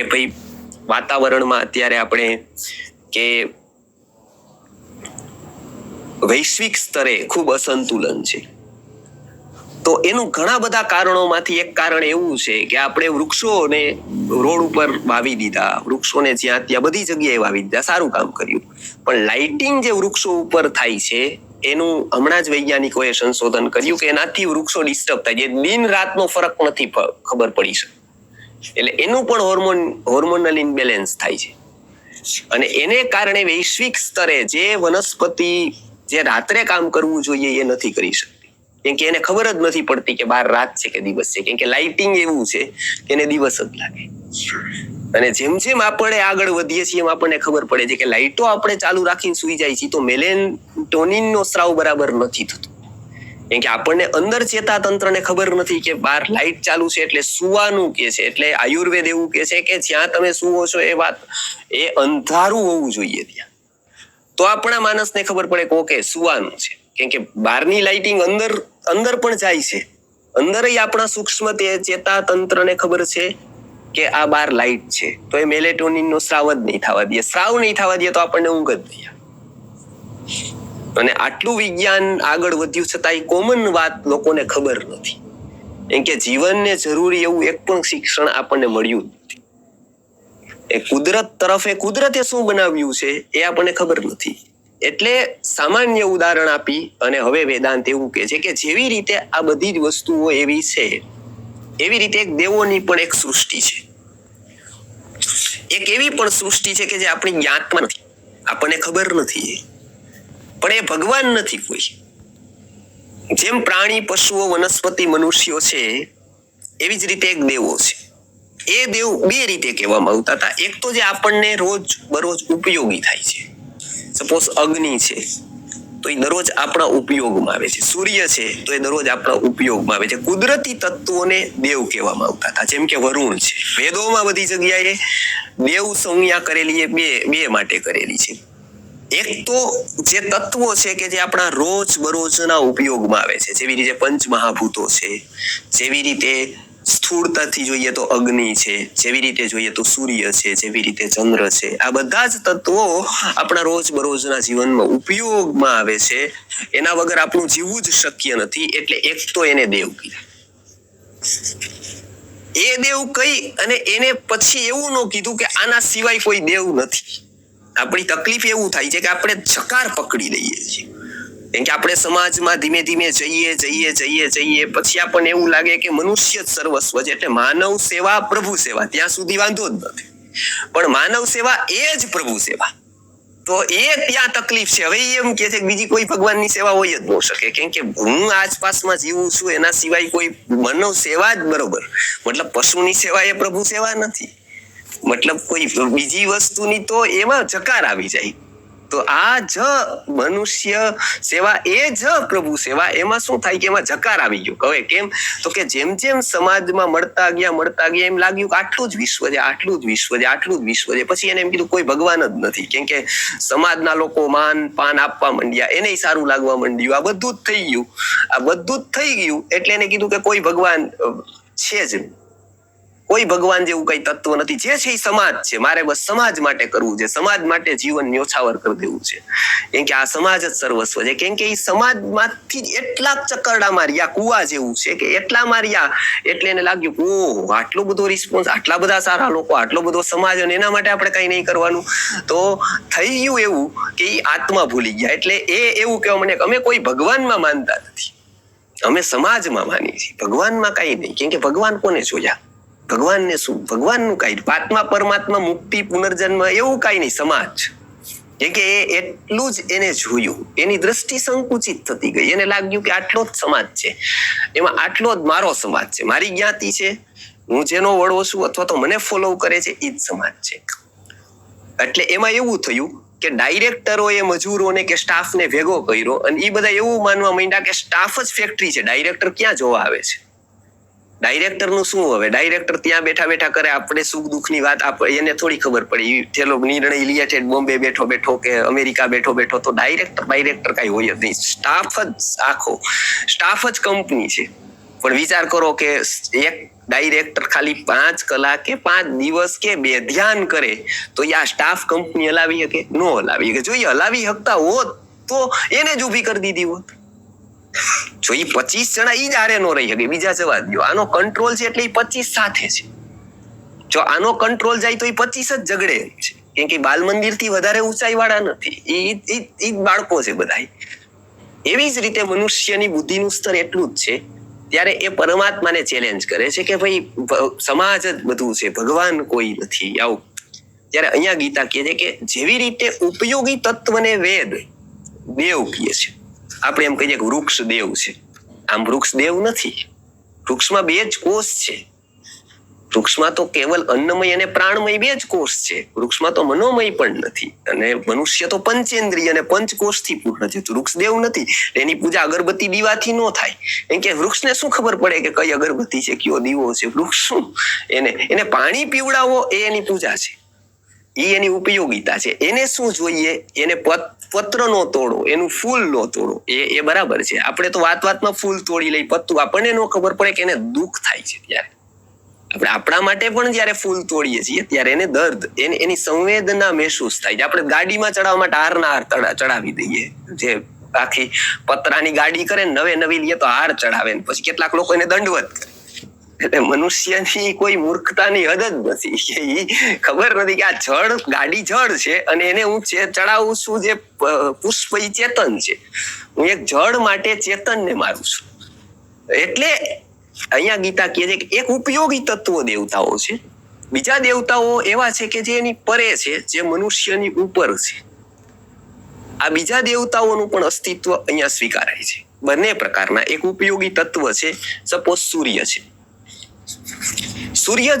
કે ભાઈ વાતાવરણમાં અત્યારે આપણે કે વૈશ્વિક સ્તરે ખૂબ અસંતુલન છે. તો એનું ઘણા બધા કારણોમાંથી એક કારણ એવું છે કે આપણે વૃક્ષોને રોડ ઉપર વાવી દીધા, વૃક્ષોને જ્યાં ત્યાં બધી જગ્યાએ વાવી દીધા, સારું કામ કર્યું. પણ લાઇટિંગ જે વૃક્ષો ઉપર થાય છે, એનું હમણાં જ વૈજ્ઞાનિકોએ સંશોધન કર્યું કે એનાથી વૃક્ષો ડિસ્ટર્બ થાય છે. દિન રાતનો ફરક નથી ખબર પડી શકે. એટલે એનું પણ હોર્મોન હોર્મોનલ ઇમ્બેલેન્સ થાય છે. અને એને કારણે વૈશ્વિક સ્તરે જે વનસ્પતિ જે રાત્રે કામ કરવું જોઈએ એ નથી કરી શકતી. કેમ કે એને ખબર જ નથી પડતી કે બાર રાત છે કે દિવસ છે. કેમ કે લાઇટિંગ એવું છે કે એને દિવસ જ લાગે. અને જેમ જેમ આપણે આગળ વધીએ છીએ એમ આપણને ખબર પડે છે કે લાઇટો આપણે ચાલુ રાખીને સુઈ જાય છે તો મેલેન ટોનિનનો સ્રાવ બરાબર નથી થતો. કેમ કે આપણને અંદર ચેતાતંત્રને ખબર નથી કે બહાર લાઇટ ચાલુ છે એટલે સુવાનું કે છે, એટલે આયુર્વેદ એવું કે છે કે જ્યાં તમે સુવો છો એ વાત, એ અંધારું હોવું જોઈએ ત્યાં. તો આપણા માણસને ખબર પડે કે ઓકે, સુવાનું છે. કેમ કે બહારની લાઇટિંગ અંદર અંદર પણ જાય છે. અંદર આપણા સૂક્ષ્મ તે ચેતાતંત્રને ખબર છે કે આ બાર લાઇટ છે. તો એ મેલેટોનિનનો સ્રાવ જ નહીં થવા દે. સ્રાવ નહીં થવા દે તો આપણને ઊંઘ જ નહીં. અને આટલું વિજ્ઞાન આગળ વધ્યું છતાંય કોમન વાત લોકોને ખબર નથી. એમ કે જીવનને જરૂરી એવું એક પણ શિક્ષણ આપણને મળ્યું નથી. એ કુદરત તરફ કુદરતે શું બનાવ્યું છે એ આપણને ખબર નથી. એટલે સામાન્ય ઉદાહરણ આપી અને હવે વેદાંત એવું કહે છે કે જેવી રીતે આ બધી જ વસ્તુઓ એવી છે, એવી રીતે એક દેવોની પણ એક સૃષ્ટિ છે. એક એવી પણ સૃષ્ટિ છે કે જે આપણી જ્ઞાતમાં નથી. આપણને ખબર નથી પણ એ ભગવાન નથી કોઈ. જેમ પ્રાણી, પશુઓ, વનસ્પતિ, મનુષ્યો છે, એવી જ રીતે એક દેવો છે. એ દેવ બે રીતે કહેવામાં આવતા હતા. એક તો જે આપણને રોજ બરોજ ઉપયોગી થાય છે. સપોઝ અગ્નિ છે, તો એ દરરોજ આપણા ઉપયોગમાં આવે છે. સૂર્ય છે, તો એ દરરોજ આપણા ઉપયોગમાં આવે છે. કુદરતી તત્વોને દેવ કહેવામાં આવતા હતા. જેમ કે વરુણ છે. વેદોમાં બધી જગ્યાએ દેવ સંજ્ઞા કરેલી એ બે બે માટે કરેલી છે. એક તો જે તત્વો છે કે જે આપણા રોજ બરોજના ઉપયોગમાં આવે છે, જેવી રીતે પંચ મહાભૂતો છે, જેવી રીતે સ્થૂળતાથી જોઈએ તો અગ્નિ છે, જેવી રીતે જોઈએ તો સૂર્ય છે, જેવી રીતે ચંદ્ર છે, આ બધા જ તત્વો આપણા રોજ બરોજના જીવનમાં ઉપયોગમાં આવે છે. એના વગર આપણું જીવવું જ શક્ય નથી, એટલે એક તો એને દેવ કીધા. એ દેવ કઈ અને એને પછી એવું ન કીધું કે આના સિવાય કોઈ દેવ નથી. આપણી તકલીફ એવું થાય છે કે આપણે ચકાર પકડી લઈએ છીએ. કેમ કે આપણે સમાજમાં ધીમે ધીમે જઈએ જઈએ જઈએ જઈએ, પછી આપણને એવું લાગે કે મનુષ્ય જ સર્વસ્વ છે એટલે માનવ સેવા પ્રભુ સેવા. ત્યાં સુધી વાંધો જ નથી. પણ માનવ સેવા એ જ પ્રભુ સેવા. તો એ ત્યાં તકલીફ છે. હવે એમ કે છે કે બીજી કોઈ ભગવાનની સેવા હોય જ ન શકે. કેમ કે હું આસપાસમાં જીવું છું, એના સિવાય કોઈ માનવ સેવા જ બરોબર. મતલબ પશુની સેવા એ પ્રભુ સેવા નથી. મતલબ કોઈ બીજી વસ્તુની તો એમાં જકાર આવી જાય. તો આ જ મનુષ્ય સેવા, એ જ પ્રભુ સેવા, એમાં શું થાય કે એમાં જકાર આવી ગયો. હવે કેમ? તો કે જેમ જેમ સમાજમાં મળતા ગયા મળતા ગયા, એમ લાગ્યું કે આટલું જ વિશ્વ છે, આટલું જ વિશ્વ છે, આટલું જ વિશ્વ છે. પછી એને એમ કીધું, કોઈ ભગવાન જ નથી. કેમ કે સમાજના લોકો માન, પાન આપવા માંડ્યા. એને સારું લાગવા માંડ્યું. આ બધું જ થઈ ગયું. આ બધું જ થઈ ગયું એટલે એને કીધું કે કોઈ ભગવાન છે જ. કોઈ ભગવાન જેવું કઈ તત્વ નથી. જે છે એ સમાજ છે. મારે બસ સમાજ માટે કરવું છે. સમાજ માટે જીવન ન્યોછાવર કરી દેવું છે. કેમ કે આ સમાજ જ સર્વસ્વ છે. કેમ કે એ સમાજમાંથી એટલા ચકરડા માર્યા, કુવા જેવું છે કે એટલા માર્યા એટલે એને લાગ્યું ઓહ, આટલો બધો રિસ્પોન્સ આટલા બધા સારા લોકો, આટલો બધો સમાજ અને એના માટે આપણે કઈ નહીં કરવાનું. તો થઈ ગયું એવું કે એ આત્મા ભૂલી ગયા. એટલે એ એવું કહેવા મને અમે કોઈ ભગવાનમાં માનતા નથી. અમે સમાજમાં માનીએ છીએ. ભગવાનમાં કઈ નહીં. કેમ કે ભગવાન કોને જોયા? ભગવાનને શું? ભગવાનનું કઈ આત્મા પરમાત્મા મુક્તિ, પુનર્જન્મ એવું કઈ નહીં. સમાજ. કેમ કે એ એટલું જ એને જોયું. એની દ્રષ્ટિ સંકુચિત થતી ગઈ. એને લાગ્યું કે આટલો જ સમાજ છે. એમાં આટલો જ મારો સમાજ છે. મારી જ્ઞાતિ છે. હું જેનો વડવો છું અથવા તો મને ફોલો કરે છે, એ જ સમાજ છે. એટલે એમાં એવું થયું કે ડાયરેક્ટરોએ મજૂરોને કે સ્ટાફને ભેગો કર્યો અને એ બધા એવું માનવા માંડ્યા કે સ્ટાફ જ ફેક્ટરી છે. ડાયરેક્ટર ક્યાં જોવા આવે છે? ડાયરેક્ટરનું શું હવે? ડાયરેક્ટર ત્યાં બેઠા બેઠા કરે, આપણે સુખ દુઃખની વાત એને થોડી ખબર પડી. થેલો નિર્ણય લે છે બોમ્બે બેઠો બેઠો કે અમેરિકા બેઠો બેઠો, તો ડાયરેક્ટર ડાયરેક્ટર કઈ હોય જ નહીં. સ્ટાફ જ આખો સ્ટાફ જ કંપની છે. પણ વિચાર કરો કે એક ડાયરેક્ટર ખાલી પાંચ કલાક કે પાંચ દિવસ કે બે ધ્યાન કરે, તો એ આ સ્ટાફ કંપની હલાવી શકે? નો હલાવી શકે. જો એ હલાવી શકતા હોત, તો એને જ ઊભી કરી દીધી હોત. જો એ પચીસ જણા ઈ જ આરે નો રહી શકે, બીજા જવા દો આનો કંટ્રોલ છે એટલે એ પચીસ સાથે છે. જો આનો કંટ્રોલ જાય તો એ પચીસ જ ઝઘડે છે. કેમ કે બાલ મંદિરથી વધારે ઊંચાઈ વાળા નથી. એ બાળકો છે બધા એવી જ રીતે મનુષ્યની બુદ્ધિનું સ્તર એટલું જ છે. ત્યારે એ પરમાત્માને ચેલેન્જ કરે છે કે ભાઈ સમાજ જ બધું છે. ભગવાન કોઈ નથી. આવું. ત્યારે અહીંયા ગીતા કહે છે કે જેવી રીતે ઉપયોગી તત્વને વેદ દેવ કહે છે. આપણે એમ કહીએ કે વૃક્ષ દેવ છે. આમ વૃક્ષ દેવ નથી. વૃક્ષમાં બે જ કોષ છે. વૃક્ષમાં તો કેવલ અન્નમય અને પ્રાણમય બે જ કોષ છે. વૃક્ષમાં તો મનોમય પણ નથી. અને મનુષ્ય તો પંચેન્દ્રિય અને પંચકોષથી પૂર્ણ છે. વૃક્ષ દેવ નથી. એની પૂજા અગરબત્તી દીવાથી ન થાય. કેમ કે વૃક્ષને શું ખબર પડે કે કઈ અગરબત્તી છે, કયો દીવો છે, વૃક્ષ શું? એને એને પાણી પીવડાવો એ એની પૂજા છે. એ એની ઉપયોગિતા છે. એને શું જોઈએ? એને પત- પત્ર નો તોડો, એનું ફૂલ નો તોડો. એ એ બરાબર છે. આપણે તો વાત વાતમાં ફૂલ તોડી લઈ પત્તું આપણને નો ખબર પડે કે એને દુઃખ થાય છે ત્યારે. આપણે આપણા માટે પણ જ્યારે ફૂલ તોડીએ છીએ, ત્યારે એને દર્દ, એને, એની સંવેદના મહેસૂસ થાય છે. આપણે ગાડીમાં ચડાવવા માટે હારના હાર ચડાવી દઈએ. જે આખી પતરાની ગાડી કરે નવે નવી લઈએ તો હાર ચડાવે પછી કેટલાક લોકો એને દંડવત કરે. એટલે મનુષ્યની કોઈ મૂર્ખતાની હદ જ નથી. ઈ ખબર નથી કે આ જળ, ગાડી જળ છે અને એને હું ચડાવું છું જે પુષ્પ ચેતન છે. હું એક જળ માટે ચેતનને મારું છું. એટલે અહીંયા ગીતા કહે છે કે એક ઉપયોગી તત્વો દેવતાઓ છે. બીજા દેવતાઓ એવા છે કે જે એની પરે છે, જે મનુષ્યની ઉપર છે. આ બીજા દેવતાઓનું પણ અસ્તિત્વ અહીંયા સ્વીકારાય છે. બંને પ્રકારના એક ઉપયોગી તત્વ છે. સપોઝ સૂર્ય છે. સૂર્ય